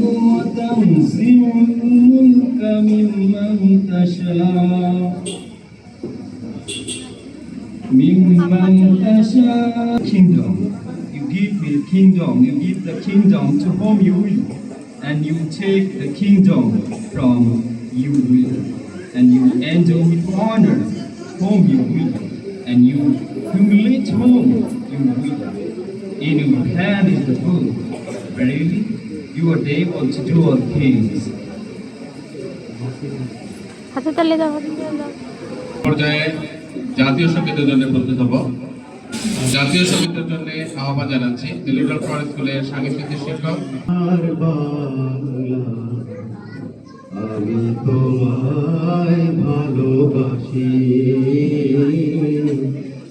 وتنزع الملك ممن تشاء ممن تشاء kingdom you give me the kingdom you give the kingdom to whom you will and you take the kingdom from you will and you endow with honor whom you will and you humiliate whom you will In your hand is the book verily you are able to do all things. পর্যায়ে জাতীয় সঙ্গীতের জন্য প্রস্তুত হব। জাতীয় সঙ্গীতের জন্য আহ্বান জানাচ্ছি লিটল ফ্লাওয়ার স্কুলের সাংস্কৃতিক শিক্ষক। আমি তোমায় ভালোবাসি।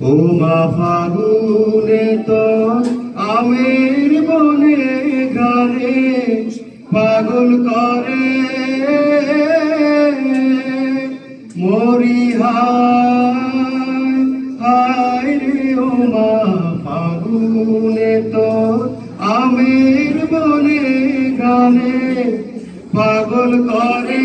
ও মা ফাগুনে তো আমের বনে গানে পাগল করে। মরি হায় রে ও মা ফাগুনে তো আমের বনে গানে পাগল করে।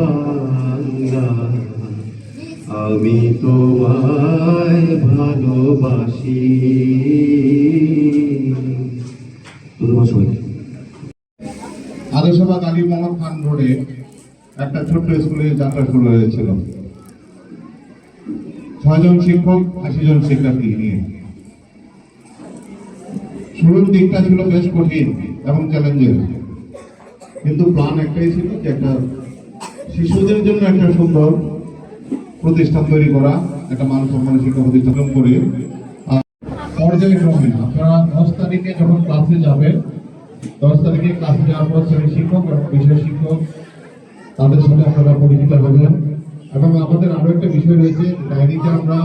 বাংলা আমি তোমায় ভালোবাসি। আদর্শবাদ আলী মোহাম্মদ খান রোডে একটা ছোট্ট স্কুলে যাত্রা শুরু হয়েছিল। ছয়জন শিক্ষক আশি জন শিক্ষার্থী নিয়ে। শুরুর দিকটা ছিল বেশ কঠিন এবং চ্যালেঞ্জের। কিন্তু প্ল্যান একটাই ছিল যে একটা শিশুদের জন্য একটা সুন্দর প্রতিষ্ঠান তৈরি করা, একটা মানুষ সম্মানের শিক্ষা প্রতিষ্ঠান করে পর্যায়ক্রমে আপনারা দশ তারিখে যখন ক্লাসে যাবেন, দশ তারিখে ক্লাসে যাওয়ার পর শ্রেণি শিক্ষক এবং বিষয় শিক্ষক তাদের সাথে আপনারা পরিচিত হবেন। এবং আমাদের আরও একটা বিষয় রয়েছে, ডায়েরিতে আমরা